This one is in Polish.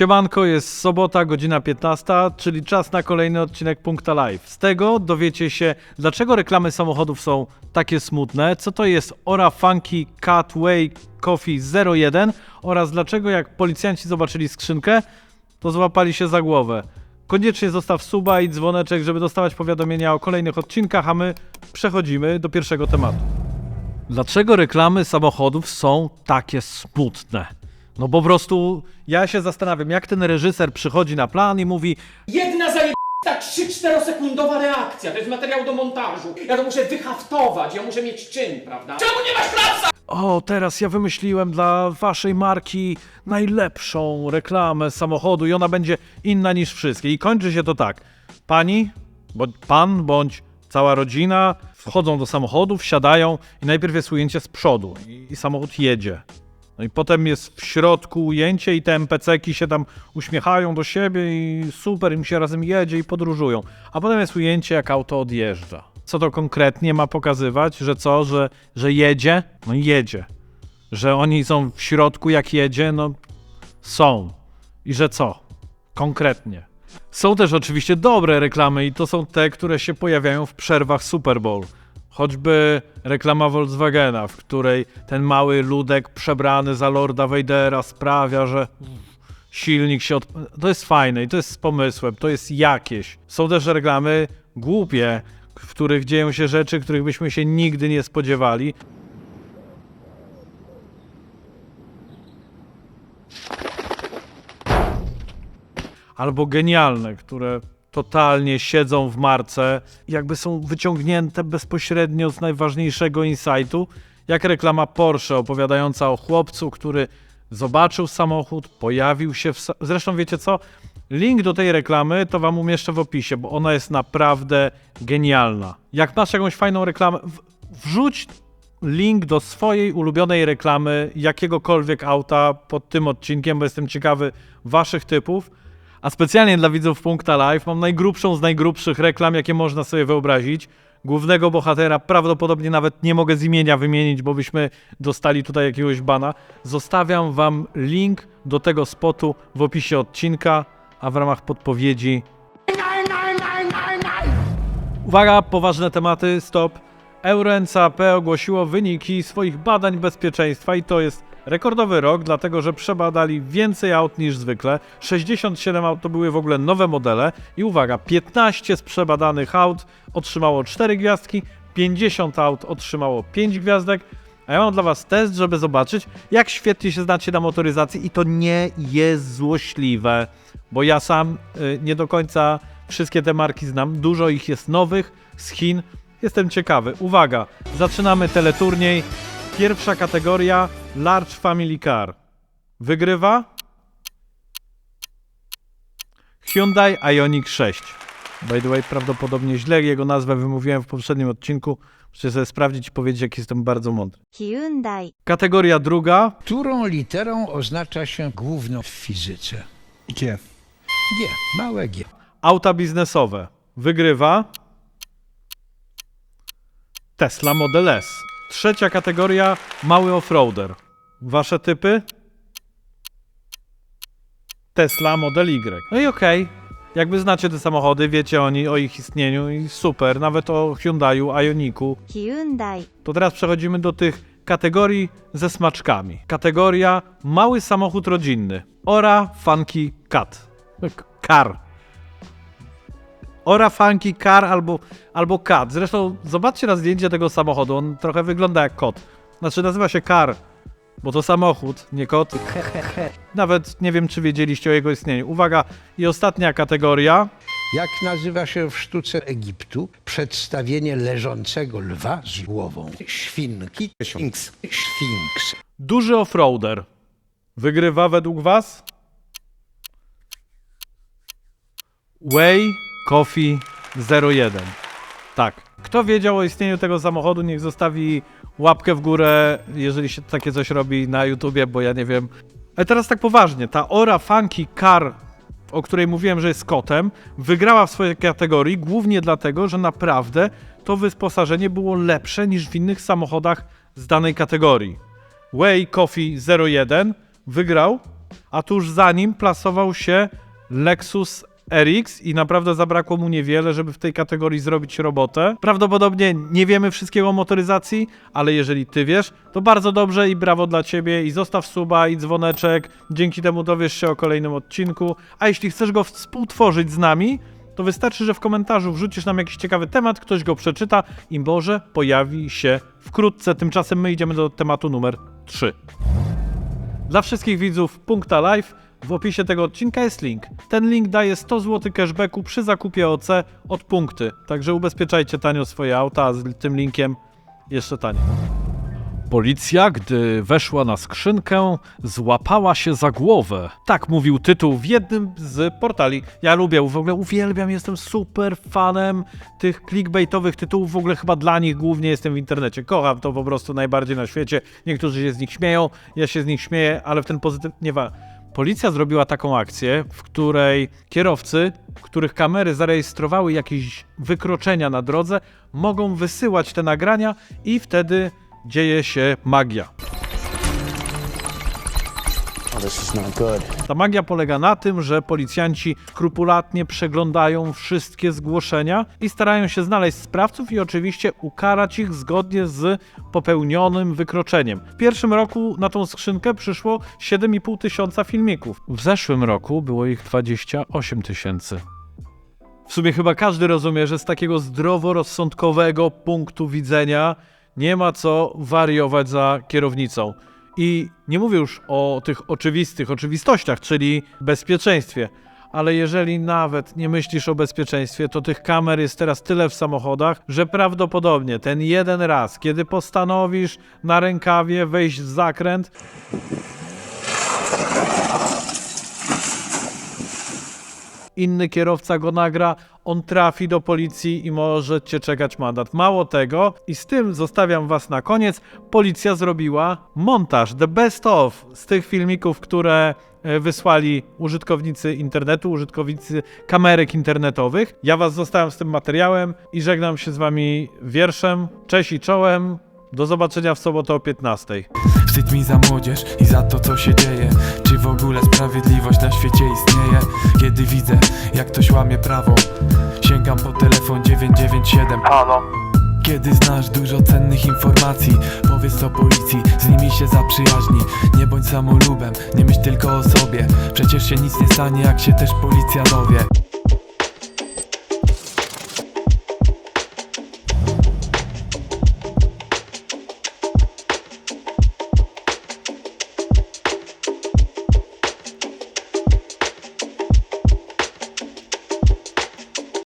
Siemanko, jest sobota, godzina 15, czyli czas na kolejny odcinek Punkta Live. Z tego dowiecie się, dlaczego reklamy samochodów są takie smutne, co to jest Ora Funky Cat Way Coffee 01 oraz dlaczego jak policjanci zobaczyli skrzynkę, to złapali się za głowę. Koniecznie zostaw suba i dzwoneczek, żeby dostawać powiadomienia o kolejnych odcinkach, a my przechodzimy do pierwszego tematu. Dlaczego reklamy samochodów są takie smutne? No po prostu ja się zastanawiam, jak ten reżyser przychodzi na plan i mówi Jedna zajebista 3-4 sekundowa reakcja, to jest materiał do montażu. Ja to muszę wyhaftować, ja muszę mieć czyn, prawda? Czemu nie masz klapsa? O, teraz ja wymyśliłem dla waszej marki najlepszą reklamę samochodu i ona będzie inna niż wszystkie. I kończy się to tak. Pani, bądź pan, bądź cała rodzina wchodzą do samochodu, wsiadają i najpierw jest ujęcie z przodu i, i samochód jedzie. No i potem jest w środku ujęcie i te NPC-ki się tam uśmiechają do siebie i super, im się razem jedzie i podróżują. A potem jest ujęcie, jak auto odjeżdża. Co to konkretnie ma pokazywać? Że co? Że, że jedzie? No jedzie. Że oni są w środku, jak jedzie? No są. I że co? Konkretnie. Są też oczywiście dobre reklamy i to są te, które się pojawiają w przerwach Super Bowl. Choćby reklama Volkswagena, w której ten mały ludek przebrany za Lorda Vadera sprawia, że silnik się od... To jest fajne i to jest z pomysłem, to jest jakieś. Są też reklamy głupie, w których dzieją się rzeczy, których byśmy się nigdy nie spodziewali. albo genialne, które totalnie siedzą w marce, jakby są wyciągnięte bezpośrednio z najważniejszego insightu, jak reklama Porsche opowiadająca o chłopcu, który zobaczył samochód, pojawił się w... Zresztą wiecie co? Link do tej reklamy to wam umieszczę w opisie, bo ona jest naprawdę genialna. Jak masz jakąś fajną reklamę, wrzuć link do swojej ulubionej reklamy jakiegokolwiek auta pod tym odcinkiem, bo jestem ciekawy waszych typów. A specjalnie dla widzów Punkta Live mam najgrubszą z najgrubszych reklam, jakie można sobie wyobrazić. Głównego bohatera prawdopodobnie nawet nie mogę z imienia wymienić, bo byśmy dostali tutaj jakiegoś bana. Zostawiam wam link do tego spotu w opisie odcinka, a w ramach podpowiedzi Uwaga, poważne tematy, stop. EuroNCAP ogłosiło wyniki swoich badań bezpieczeństwa i to jest rekordowy rok, dlatego że przebadali więcej aut niż zwykle. 67 aut to były w ogóle nowe modele i uwaga, 15 z przebadanych aut otrzymało 4 gwiazdki, 50 aut otrzymało 5 gwiazdek, a ja mam dla was test, żeby zobaczyć, jak świetnie się znacie na motoryzacji i to nie jest złośliwe, bo ja sam y, nie do końca wszystkie te marki znam, dużo ich jest nowych z Chin. Jestem ciekawy. Uwaga, zaczynamy teleturniej. Pierwsza kategoria Large Family Car. Wygrywa Hyundai Ioniq 6. By the way, prawdopodobnie źle jego nazwę wymówiłem w poprzednim odcinku. Muszę sobie sprawdzić i powiedzieć, jak jestem bardzo mądry. Hyundai, Kategoria druga Którą literą oznacza się główno w fizyce? G. G, małe G. Auta biznesowe. Wygrywa Tesla Model S. Trzecia kategoria mały offroader. Wasze typy? Tesla Model Y. No i okej. Jakby znacie te samochody, wiecie oni o ich istnieniu i super, nawet o Hyundaiu, Ioniku. Hyundai, To teraz przechodzimy do tych kategorii ze smaczkami. Kategoria mały samochód rodzinny. Ora Funky Cat. K- Car. Ora Funky Car albo, albo Cat. Zresztą zobaczcie na zdjęcie tego samochodu. On trochę wygląda jak kot. Znaczy nazywa się Car, bo to samochód, nie kot. Nawet nie wiem, czy wiedzieliście o jego istnieniu. Uwaga, i ostatnia kategoria. Jak nazywa się w sztuce Egiptu przedstawienie leżącego lwa z głową świnki? Sphinx. Sfinks. Duży offroader. Wygrywa według Was? Way Coffee 01. Tak. Kto wiedział o istnieniu tego samochodu, niech zostawi łapkę w górę, jeżeli się takie coś robi na YouTubie, bo ja nie wiem. Ale teraz tak poważnie, ta Ora Funky Car, o której mówiłem, że jest kotem, wygrała w swojej kategorii głównie dlatego, że naprawdę to wyposażenie było lepsze niż w innych samochodach z danej kategorii. Way Coffee 01 wygrał, a tuż za nim plasował się Lexus RX i naprawdę zabrakło mu niewiele, żeby w tej kategorii zrobić robotę. Prawdopodobnie nie wiemy wszystkiego o motoryzacji, ale jeżeli ty wiesz, to bardzo dobrze i brawo dla ciebie i zostaw suba i dzwoneczek. Dzięki temu dowiesz się o kolejnym odcinku. A jeśli chcesz go współtworzyć z nami, to wystarczy, że w komentarzu wrzucisz nam jakiś ciekawy temat, ktoś go przeczyta i może pojawi się wkrótce. Tymczasem my idziemy do tematu numer 3. Dla wszystkich widzów Punkta Live w opisie tego odcinka jest link. Ten link daje 100 zł cashbacku przy zakupie OC od punkty. Także ubezpieczajcie tanio swoje auta, a z tym linkiem jeszcze taniej. Policja, gdy weszła na skrzynkę, złapała się za głowę. Tak mówił tytuł w jednym z portali. Ja lubię, w ogóle uwielbiam, jestem super fanem tych clickbaitowych tytułów. W ogóle chyba dla nich głównie jestem w internecie. Kocham to po prostu najbardziej na świecie. Niektórzy się z nich śmieją, ja się z nich śmieję, ale w ten pozytyw... Nie wa... Policja zrobiła taką akcję, w której kierowcy, których kamery zarejestrowały jakieś wykroczenia na drodze, mogą wysyłać te nagrania i wtedy dzieje się magia. Ta magia polega na tym, że policjanci skrupulatnie przeglądają wszystkie zgłoszenia i starają się znaleźć sprawców i oczywiście ukarać ich zgodnie z popełnionym wykroczeniem. W pierwszym roku na tą skrzynkę przyszło 7,5 tysiąca filmików. W zeszłym roku było ich 28 tysięcy. W sumie chyba każdy rozumie, że z takiego zdroworozsądkowego punktu widzenia nie ma co wariować za kierownicą. I nie mówię już o tych oczywistych oczywistościach, czyli bezpieczeństwie. Ale jeżeli nawet nie myślisz o bezpieczeństwie, to tych kamer jest teraz tyle w samochodach, że prawdopodobnie ten jeden raz, kiedy postanowisz na rękawie wejść w zakręt, inny kierowca go nagra, on trafi do policji i możecie czekać mandat. Mało tego, i z tym zostawiam was na koniec, policja zrobiła montaż, the best of, z tych filmików, które e, wysłali użytkownicy internetu, użytkownicy kamerek internetowych. Ja was zostawiam z tym materiałem i żegnam się z wami wierszem. Cześć i czołem. Do zobaczenia w sobotę o 15. Mi za młodzież i za to co się dzieje. Czy w ogóle sprawiedliwość na świecie istnieje? Kiedy widzę jak ktoś łamie prawo Sięgam po telefon 997 Halo. Kiedy znasz dużo cennych informacji Powiedz to policji, z nimi się zaprzyjaźni Nie bądź samolubem, nie myśl tylko o sobie Przecież się nic nie stanie jak się też policja dowie